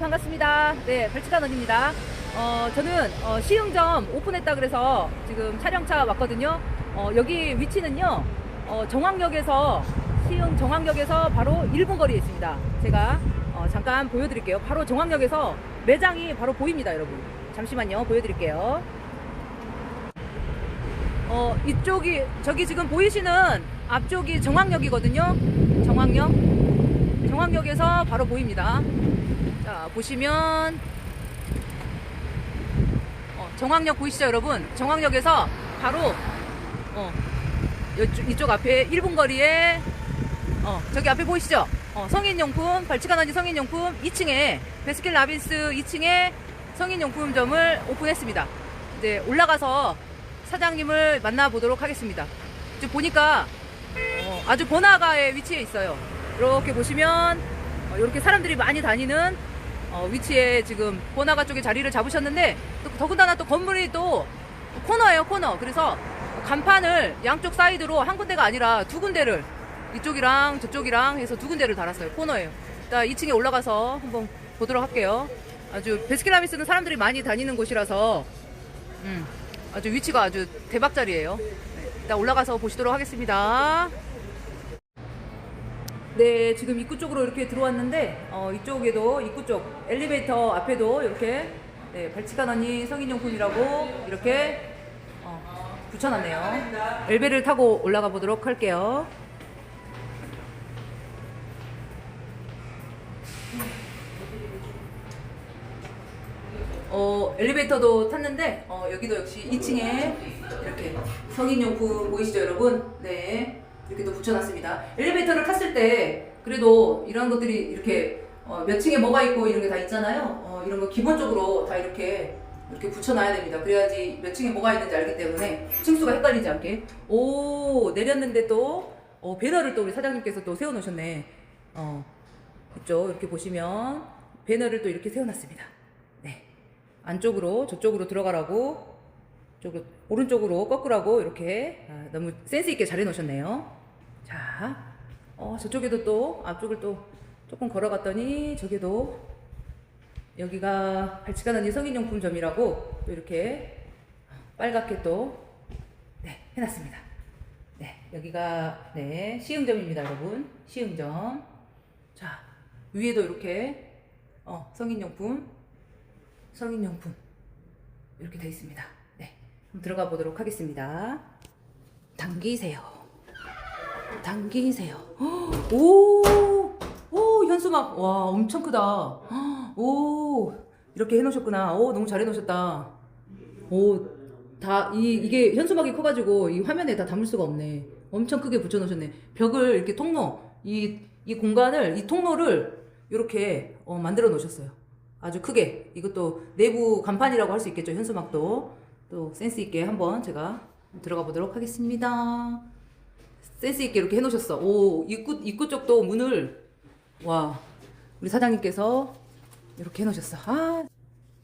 반갑습니다. 네, 발치간 언입니다. 어, 저는 어, 시흥점 오픈했다 그래서 지금 촬영차 왔거든요. 어, 여기 위치는요, 어, 정왕역에서 시흥 정왕역에서 바로 1분 거리에 있습니다. 제가 어, 잠깐 보여드릴게요. 바로 정왕역에서 매장이 바로 보입니다, 여러분. 잠시만요, 보여드릴게요. 어, 이쪽이 저기 지금 보이시는 앞쪽이 정왕역이거든요. 정왕역. 정왕역에서 바로 보입니다. 자, 보시면 어, 정왕역 보이시죠, 여러분? 정왕역에서 바로 어, 이쪽, 이쪽 앞에 1분 거리에 어, 저기 앞에 보이시죠? 어, 성인용품, 발치간언니 성인용품 2층에 베스킨 라빈스 2층에 성인용품점을 오픈했습니다. 이제 올라가서 사장님을 만나보도록 하겠습니다. 이제 보니까 어, 아주 번화가의 위치에 있어요. 이렇게 보시면 어, 이렇게 사람들이 많이 다니는 어, 위치에 지금 번화가 쪽에 자리를 잡으셨는데 또 더군다나 또 건물이 또 코너예요 코너. 그래서 간판을 양쪽 사이드로 한 군데가 아니라 두 군데를 이쪽이랑 저쪽이랑 해서 두 군데를 달았어요. 코너예요. 일단 2층에 올라가서 한번 보도록 할게요. 아주 베스킨라빈스는 사람들이 많이 다니는 곳이라서 음, 아주 위치가 아주 대박 자리예요. 네, 일단 올라가서 보시도록 하겠습니다. 네, 지금 입구 쪽으로 이렇게 들어왔는데 어, 이쪽에도 입구 쪽 엘리베이터 앞에도 이렇게 네, 발치간 언니 성인용품이라고 이렇게 어, 붙여놨네요. 엘베를 타고 올라가 보도록 할게요. 어, 엘리베이터도 탔는데 어, 여기도 역시 2층에 이렇게 성인용품 보이시죠 여러분? 네 이렇게 또 붙여놨습니다. 엘리베이터를 탔을 때 그래도 이런 것들이 이렇게 어, 몇 층에 뭐가 있고 이런 게 다 있잖아요. 어, 이런 거 기본적으로 다 이렇게 이렇게 붙여놔야 됩니다. 그래야지 몇 층에 뭐가 있는지 알기 때문에 층수가 헷갈리지 않게. 오 내렸는데 또 어, 배너를 또 우리 사장님께서 또 세워놓으셨네. 어, 있죠 이렇게 보시면 배너를 또 이렇게 세워놨습니다. 네. 안쪽으로 저쪽으로 들어가라고 쪽으로 오른쪽으로 꺾으라고 이렇게 아, 너무 센스 있게 잘 해놓으셨네요. 자, 어, 저쪽에도 또 앞쪽을 또 조금 걸어갔더니 저기도 여기가 발치간 언니 성인용품점이라고 또 이렇게 빨갛게 또 네, 해놨습니다. 네, 여기가 네 시흥점입니다, 여러분. 시흥점. 자, 위에도 이렇게 어, 성인용품 성인용품 이렇게 되어 있습니다. 네, 들어가 보도록 하겠습니다. 당기세요. 당기세요. 헉, 오, 오 현수막 와 엄청 크다. 헉, 오 이렇게 해놓으셨구나. 오 너무 잘 해놓으셨다. 오 다 이 이게 현수막이 커가지고 이 화면에 다 담을 수가 없네. 엄청 크게 붙여놓으셨네. 벽을 이렇게 통로 이 이 공간을 이 통로를 이렇게 어, 만들어 놓으셨어요. 아주 크게 이것도 내부 간판이라고 할 수 있겠죠 현수막도 또 센스 있게 한번 제가 들어가 보도록 하겠습니다 센스 있게 이렇게 해놓으셨어 오 입구 입구 쪽도 문을 와 우리 사장님께서 이렇게 해놓으셨어 아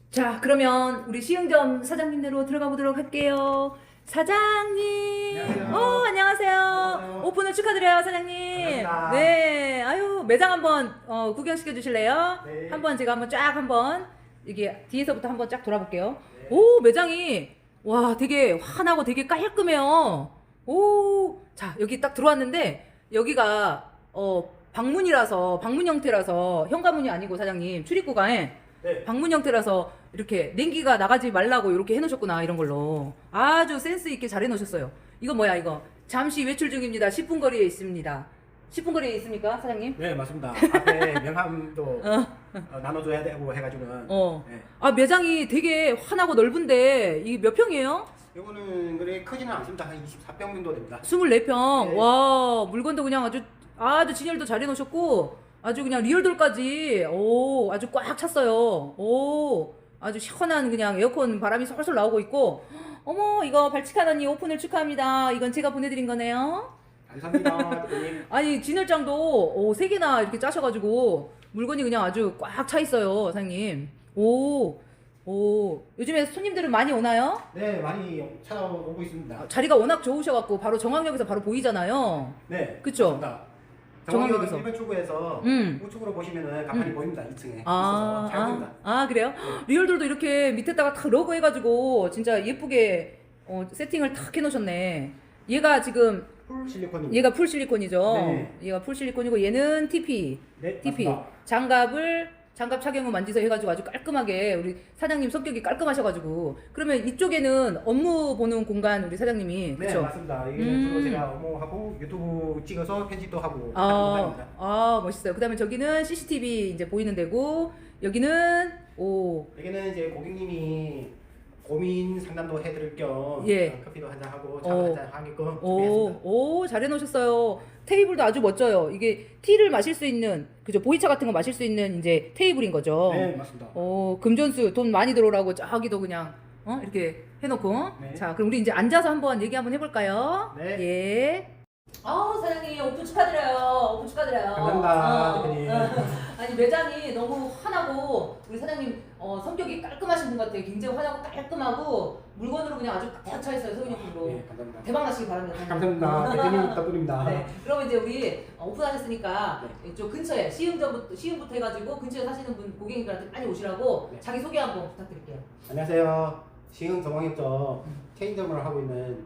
자 그러면 우리 시흥점 사장님대로 들어가 보도록 할게요 사장님 안녕하세요. 어 안녕하세요 안녕하세요. 오픈을 축하드려요 사장님 감사합니다. 네 아유 매장 한번 어, 구경시켜 주실래요 네. 한번 제가 한번 쫙 한번 이게 뒤에서부터 한번 쫙 돌아볼게요. 네. 오 매장이 와 되게 환하고 되게 깔끔해요. 오, 자 여기 딱 들어왔는데 여기가 어 방문이라서 방문 형태라서 현관문이 아니고 사장님 출입구가 네. 방문 형태라서 이렇게 냉기가 나가지 말라고 이렇게 해놓으셨구나 이런 걸로 아주 센스 있게 잘 해놓으셨어요. 이거 뭐야 이거 잠시 외출 중입니다. 10분 거리에 있습니다. 10분 거리에 있습니까 사장님? 네 맞습니다. 앞에 명함도 어, 나눠줘야 되고 해가지고는 어. 네. 아 매장이 되게 환하고 넓은데 이게 몇 평이에요? 이거는 그래 크지는 않습니다. 한 24평 정도 됩니다. 24평. 네. 와 물건도 그냥 아주 아주 진열도 잘 해놓으셨고 아주 그냥 리얼돌까지 오 아주 꽉 찼어요. 오 아주 시원한 그냥 에어컨 바람이 솔솔 나오고 있고 어머 이거 언니 오픈을 축하합니다. 이건 제가 보내드린 거네요. 감사합니다, 대표님. 아니 진열장도 오, 세 개나 이렇게 짜셔가지고 물건이 그냥 아주 꽉 차 있어요, 사장님. 오, 오 요즘에 손님들은 많이 오나요? 네 많이 찾아오고 있습니다. 자리가 워낙 좋으셔갖고 바로 정황역에서 바로 보이잖아요. 네. 그쵸? 맞습니다. 정황역 정황역에서. 일반 출구에서 음. 우측으로 보시면은 간판이 음. 보입니다. 2층에 아, 있어서 잘 보입니다. 아, 아 그래요? 리얼들도 이렇게 밑에다가 탁 러그 해가지고 진짜 예쁘게 어, 세팅을 탁 해놓으셨네. 얘가 지금 풀 실리콘입니다. 얘가 풀 실리콘이죠. 네. 얘가 풀 실리콘이고 얘는 TP. 네, TP. 맞습니다. 장갑을 장갑 착용을 만지서 해가지고 아주 깔끔하게 우리 사장님 성격이 깔끔하셔가지고 그러면 이쪽에는 업무 보는 공간 우리 사장님이 네, 그렇죠? 맞습니다. 이게 음. 주로 제가 업무하고 유튜브 찍어서 편집도 하고 하는 아, 공간입니다. 아 멋있어요. 그다음에 저기는 CCTV 이제 보이는 데고 여기는 오 여기는 이제 고객님이 고민 상담도 해드릴 겸 예. 어, 커피도 한잔 하고 오. 차도 한잔 하게끔 오, 준비했습니다. 오, 잘 해놓으셨어요. 테이블도 아주 멋져요. 이게 티를 마실 수 있는, 그죠? 보이차 같은 거 마실 수 있는 이제 테이블인 거죠. 네, 맞습니다. 오, 금전수 돈 많이 들어오라고 저기도 그냥, 어? 이렇게 해놓고. 네. 자, 그럼 우리 이제 앉아서 한번 얘기 한번 해볼까요? 네. 예. 아우, 사장님, 오픈 축하드려요. 오픈 축하드려요. 감사합니다, 어, 대표님. 어. 아니, 매장이 너무 환하고, 우리 사장님, 어, 성격이 깔끔하신 분 같아요. 굉장히 환하고 깔끔하고, 물건으로 그냥 아주 꽉차 있어요, 소유용품으로. 네, 감사합니다. 대박 나시기 바랍니다. 감사합니다. 대표님 덕분입니다. 네. 그러면 이제 우리 어, 오픈하셨으니까 이쪽 근처에 시흥점부터 시흥부터 해가지고 근처에 사시는 분 고객님들한테 많이 오시라고 네. 자기 소개 한번 부탁드릴게요. 안녕하세요. 시흥 정황역점 음. 체인점을 하고 있는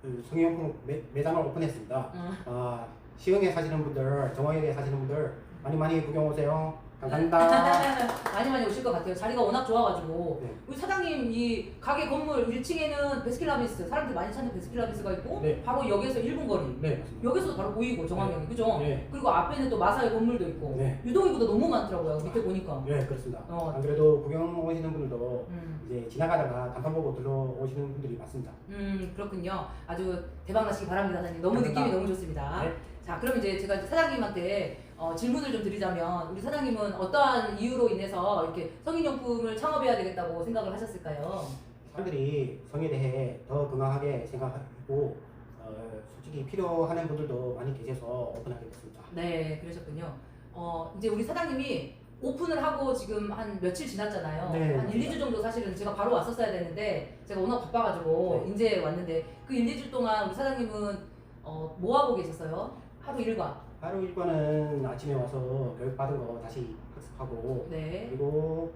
그 성형품 매, 매장을 오픈했습니다. 음. 아, 시흥에 사시는 분들, 정황역에 사시는 분들 많이 많이 구경 오세요. 감사합니다. 많이 많이 오실 것 같아요. 자리가 워낙 좋아가지고 네. 우리 사장님 이 가게 건물 1층에는 베스킨라빈스 사람들 많이 찾는 베스킨라빈스가 있고 네. 바로 역에서 1분 거리. 네, 맞습니다. 여기서도 바로 보이고 정황역이 그죠? 네. 그리고 앞에는 또 마사의 건물도 있고 네. 유동인구도 너무 많더라고요 밑에 보니까. 네, 그렇습니다. 어. 안 그래도 구경 오시는 분들도 음. 이제 지나가다가 간판 보고 들러오시는 분들이 많습니다. 음 그렇군요. 아주 대박 나시기 바랍니다, 사장님. 너무 감사합니다. 느낌이 너무 좋습니다. 네. 자, 그럼 이제 제가 사장님한테 어, 질문을 좀 드리자면 우리 사장님은 어떠한 이유로 인해서 이렇게 성인용품을 창업해야 되겠다고 생각을 하셨을까요? 사람들이 성에 대해 더 건강하게 생각하고 어, 솔직히 필요하는 분들도 많이 계셔서 오픈하게 됐습니다. 네, 그러셨군요. 어, 이제 우리 사장님이 오픈을 하고 지금 한 며칠 지났잖아요. 네. 한 1, 2주 정도 사실은 제가 바로 왔었어야 되는데 제가 워낙 바빠가지고 네. 이제 왔는데 그 1, 2주 동안 우리 사장님은 어, 뭐 하고 계셨어요? 하루 일과. 하루 일과는 아침에 와서 교육 받은 거 다시 학습하고 네. 그리고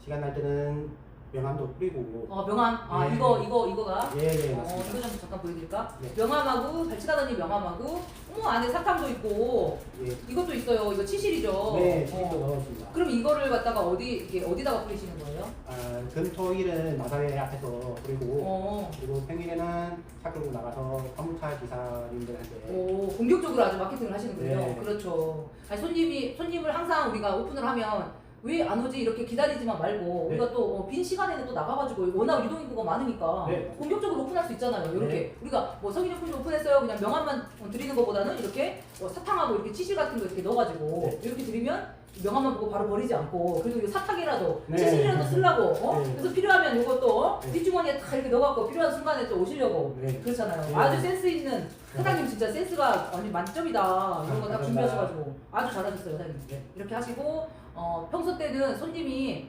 시간 날 때는 명함도 뿌리고 어, 명함. 아, 네. 이거, 이거, 이거가. 예예 어, 맞습니다. 이거 좀 잠깐 보여드릴까? 네. 명함하고 발치가더니 명함하고 어머 안에 사탕도 있고 예. 이것도 있어요. 이거 치실이죠. 네, 어. 지금도 넣었습니다. 그럼 이거를 갖다가 어디 이게 어디다가 뿌리시는 거예요? 아, 금토일은 마사회 앞에서 뿌리고 어. 그리고 평일에는 차 끌고 나가서 화물차 기사님들한테 오, 공격적으로 아주 마케팅을 하시는군요. 네. 그렇죠. 아니, 손님이 손님을 항상 우리가 오픈을 하면 왜 안 오지 이렇게 기다리지만 말고 네. 우리가 또 어, 빈 시간에는 또 나가가지고 워낙 유동 인구가 많으니까 네. 공격적으로 오픈할 수 있잖아요. 이렇게 네. 우리가 뭐 성인용품 오픈했어요. 그냥 명함만 어, 드리는 것보다는 이렇게 어, 사탕하고 이렇게 치실 같은 거 이렇게 넣어가지고 네. 이렇게 드리면 명함만 보고 바로 버리지 않고 그리고 이 사탕이라도 네. 치실이라도 쓰려고 어? 네. 그래서 필요하면 이것도 네. 뒷주머니에 다 이렇게 넣어갖고 필요한 순간에 또 오시려고 네. 그렇잖아요. 네. 아주 센스 있는 사장님 진짜 센스가 완전 만점이다. 이런 거딱 감사합니다. 준비하셔가지고 아주 잘하셨어요, 사장님. 네. 이렇게 하시고 어, 평소 때는 손님이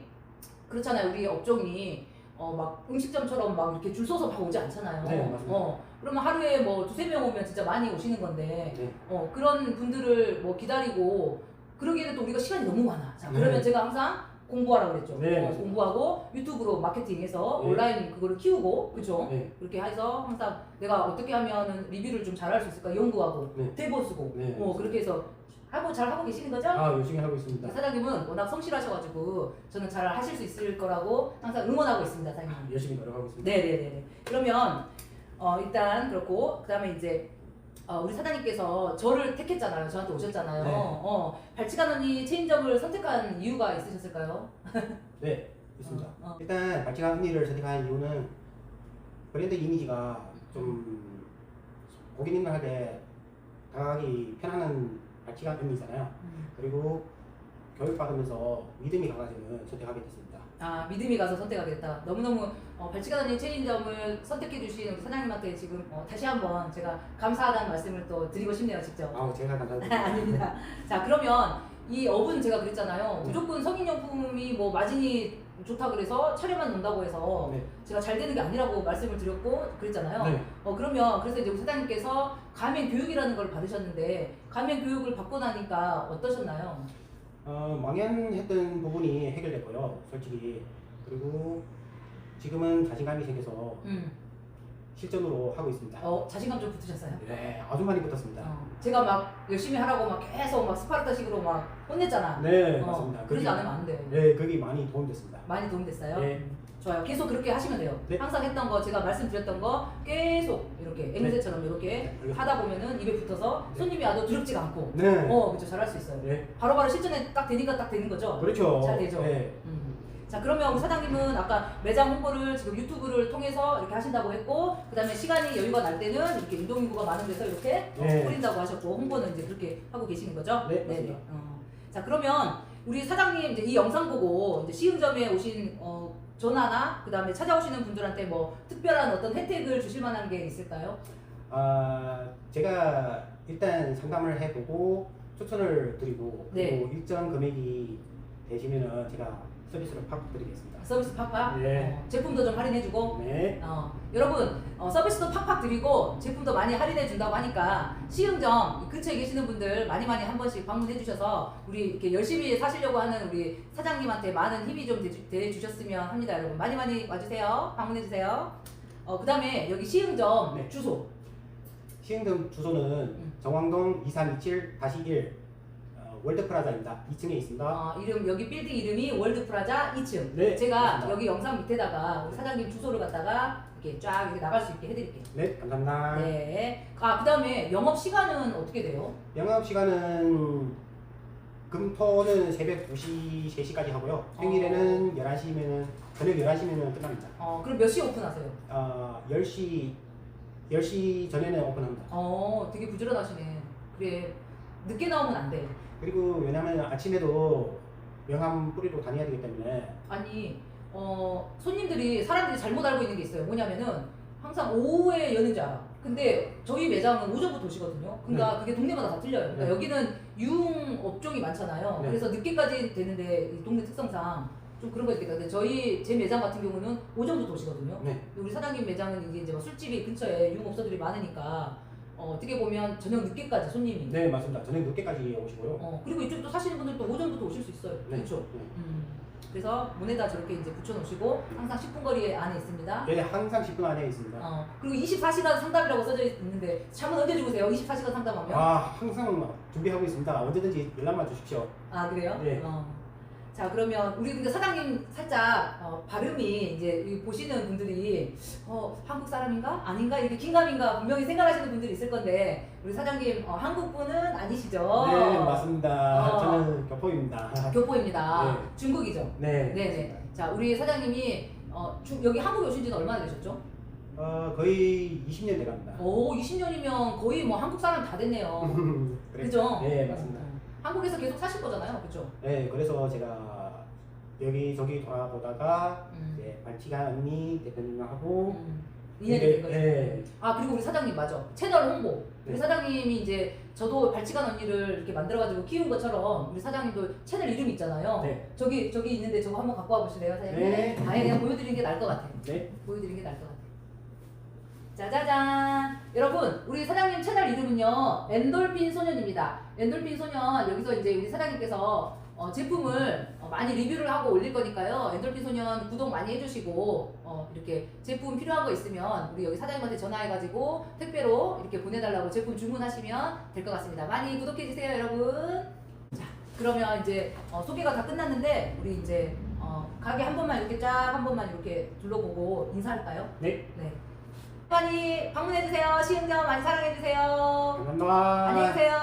그렇잖아요. 우리 업종이 어, 막 음식점처럼 막 이렇게 줄 서서 막 오지 않잖아요. 네, 맞습니다. 어, 그러면 하루에 뭐 두세 명 오면 진짜 많이 오시는 건데 네. 어, 그런 분들을 뭐 기다리고 그러기에는 또 우리가 시간이 너무 많아. 자, 네. 그러면 제가 항상 공부하라고 그랬죠. 네, 어. 공부하고 유튜브로 마케팅해서 네. 온라인 그거를 키우고 그죠? 네. 그렇게 해서 항상 내가 어떻게 하면은 리뷰를 좀 잘할 수 있을까 연구하고 네. 대본 쓰고 네. 어, 그렇게 해서 하고 잘 하고 계시는 거죠? 아 열심히 하고 있습니다. 사장님은 워낙 성실하셔가지고 저는 잘 하실 수 있을 거라고 항상 응원하고 있습니다, 사장님. 열심히 노력하고 있습니다. 네네네. 그러면 어, 일단 그렇고 그다음에 이제 어, 우리 사장님께서 저를 택했잖아요. 저한테 오셨잖아요. 네. 어, 발치가노니 체인점을 선택한 이유가 있으셨을까요? 네, 있습니다. 어, 어. 일단 발치가 언니를 선택한 이유는 브랜드 이미지가 좀 고객님들한테 다가가기 편안한 발치가 언니잖아요. 음. 그리고 교육받으면서 믿음이 강아지는 선택하게 됐습니다. 아 믿음이 가서 선택하겠다. 너무너무 어, 발치가노니 체인점을 선택해 주신 우리 사장님한테 지금 어, 다시 한번 제가 감사하다는 말씀을 또 드리고 싶네요, 직접. 아, 제가 감사드립니다. 아닙니다. 자 그러면 이 업은 제가 그랬잖아요. 네. 무조건 성인용품이 뭐 마진이 좋다 그래서 차려만 논다고 해서 네. 제가 잘 되는 게 아니라고 말씀을 드렸고 그랬잖아요. 네. 어 그러면 그래서 이제 우리 사장님께서 가맹 교육이라는 걸 받으셨는데 가맹 교육을 받고 나니까 어떠셨나요? 어, 망연했던 부분이 해결됐고요. 솔직히 그리고 지금은 자신감이 생겨서 음, 실전으로 하고 있습니다. 어 자신감 좀 붙으셨어요? 네, 아주 많이 붙었습니다. 어, 제가 막 열심히 하라고 막 계속 막 스파르타식으로 막 혼냈잖아. 네, 어, 맞습니다. 그러지 그게- 않으면 안 돼. 네, 그게 많이 도움됐습니다. 많이 도움됐어요? 네. 좋아요. 계속 그렇게 하시면 돼요. 네. 항상 했던 거 제가 말씀드렸던 거 계속 이렇게 앵무새처럼 이렇게 네. 하다 보면은 입에 붙어서 네. 손님이 와도 두렵지가 않고 네. 어 그렇죠 잘할 수 있어요. 네. 바로바로 실전에 딱 되니까 딱 되는 거죠. 그렇죠. 잘 되죠. 네. 음. 자 그러면 우리 사장님은 아까 매장 홍보를 지금 유튜브를 통해서 이렇게 하신다고 했고 그다음에 시간이 여유가 날 때는 이렇게 유동인구가 많은 데서 이렇게 어, 네. 뿌린다고 하셨고 홍보는 이제 그렇게 하고 계시는 거죠? 네, 맞습니다. 어. 자 그러면 우리 사장님 이제 이 영상 보고 이제 시흥점에 오신 어, 전화나 그다음에 찾아오시는 분들한테 뭐 특별한 어떤 혜택을 주실 만한 게 있을까요? 아, 제가 일단 상담을 해보고 추천을 드리고 네. 그리고 일정 금액이 되시면은 제가 서비스를 팍 드리겠습니다. 서비스 팍팍 네. 어, 제품도 좀 할인해주고 네. 어, 여러분 어, 서비스도 팍팍 드리고 제품도 많이 할인해 준다고 하니까 시흥점 이 근처에 계시는 분들 많이 많이 한 번씩 방문해 주셔서 우리 이렇게 열심히 사시려고 하는 우리 사장님한테 많은 힘이 좀 돼- 돼 주셨으면 합니다 여러분 많이 많이 와주세요 방문해 주세요 어, 그 다음에 여기 시흥점 네. 주소 시흥점 주소는 음. 정왕동 2327-1 어, 월드프라자입니다. 2층에 있습니다. 어, 이름 여기 빌딩 이름이 월드프라자 2층 네, 제가 맞습니다. 여기 영상 밑에다가 우리 사장님 주소를 갖다가 이렇게 쫙 이렇게 나갈 수 있게 해드릴게요 네, 감사합니다. 네. 아, 그 다음에 영업 시간은 어떻게 돼요? 영업 시간은 금토는 새벽 2시, 3시까지 하고요. 평일에는 11시면은 저녁 11시면은 끝납니다. 어, 그럼 몇 시에 오픈하세요? 어, 10시 10시 전에는 오픈합니다. 어, 되게 부지런하시네. 그래. 늦게 나오면 안 돼. 그리고 왜냐면 아침에도 명함 뿌리러 다녀야 되기 때문에 아니, 어, 손님들이, 사람들이 잘못 알고 있는 게 있어요. 뭐냐면은, 항상 오후에 여는지 알아. 근데 저희 매장은 오전부터 오시거든요. 그러니까 그게 동네마다 다 틀려요. 그러니까 네. 여기는 유흥 업종이 많잖아요. 네. 그래서 늦게까지 되는데, 이 동네 특성상 좀 그런 거 있겠다. 근데 저희, 제 매장 같은 경우는 오전부터 오시거든요. 네. 우리 사장님 매장은 이게 이제 막 술집이 근처에 유흥업소들이 많으니까 어, 어떻게 보면 저녁 늦게까지 손님이 네 맞습니다. 저녁 늦게까지 오시고요. 어, 그리고 이쪽도 사시는 분들도 오전부터 오실 수 있어요. 네. 그렇죠. 네. 음, 그래서 문에다 저렇게 이제 붙여놓으시고 항상 10분 거리 안에 있습니다. 네, 항상 10분 안에 있습니다. 어, 그리고 24시간 상담이라고 써져 있는데 잠은 언제 주무세요? 24시간 상담하면? 아 항상 준비하고 있습니다. 언제든지 연락만 주십시오. 아 그래요? 네. 어. 자 그러면 우리 근데 사장님 살짝 어, 발음이 이제 이 보시는 분들이 어, 한국 사람인가 아닌가 이렇게 긴가민가 분명히 생각하시는 분들이 있을 건데 우리 사장님 어, 한국 분은 아니시죠? 네 맞습니다. 어. 저는 교포입니다. 교포입니다. 네. 중국이죠. 네. 네네. 자 우리 사장님이 어, 중, 여기 한국에 오신 지는 얼마나 되셨죠? 어 거의 20년 돼갑니다. 오 20년이면 거의 뭐 한국 사람 다 됐네요. 그래. 그죠? 네 맞습니다. 어, 한국에서 계속 사실 거잖아요, 그죠? 네 그래서 제가 여기 저기 돌아보다가 음. 이제 발치가 언니 대표님하고 음. 인연이 된 거죠. 네. 아 그리고 우리 사장님 맞아 채널 홍보 우리 네. 사장님이 이제 저도 발치간 언니를 이렇게 만들어가지고 키운 것처럼 우리 사장님도 채널 이름 있잖아요 네. 저기 저기 있는데 저거 한번 갖고 와보실래요 사장님? 네. 아예 그냥 보여드리는 게 나을 것 같아요 네. 보여드리는 게 나을 것 같아요 짜자잔 여러분 우리 사장님 채널 이름은요 엔돌핀 소년입니다 엔돌핀 소년 여기서 이제 우리 사장님께서 어, 제품을 어, 많이 리뷰를 하고 올릴 거니까요 엔돌핀 소년 구독 많이 해주시고 어, 이렇게 제품 필요한 거 있으면 우리 여기 사장님한테 전화해가지고 택배로 이렇게 보내달라고 제품 주문하시면 될 것 같습니다 많이 구독해주세요 여러분 자 그러면 이제 어, 소개가 다 끝났는데 우리 이제 어, 가게 한 번만 이렇게 쫙 한 번만 이렇게 둘러보고 인사할까요? 네. 네. 많이 방문해주세요. 시흥점 많이 사랑해주세요. 감사합니다. 안녕히 계세요.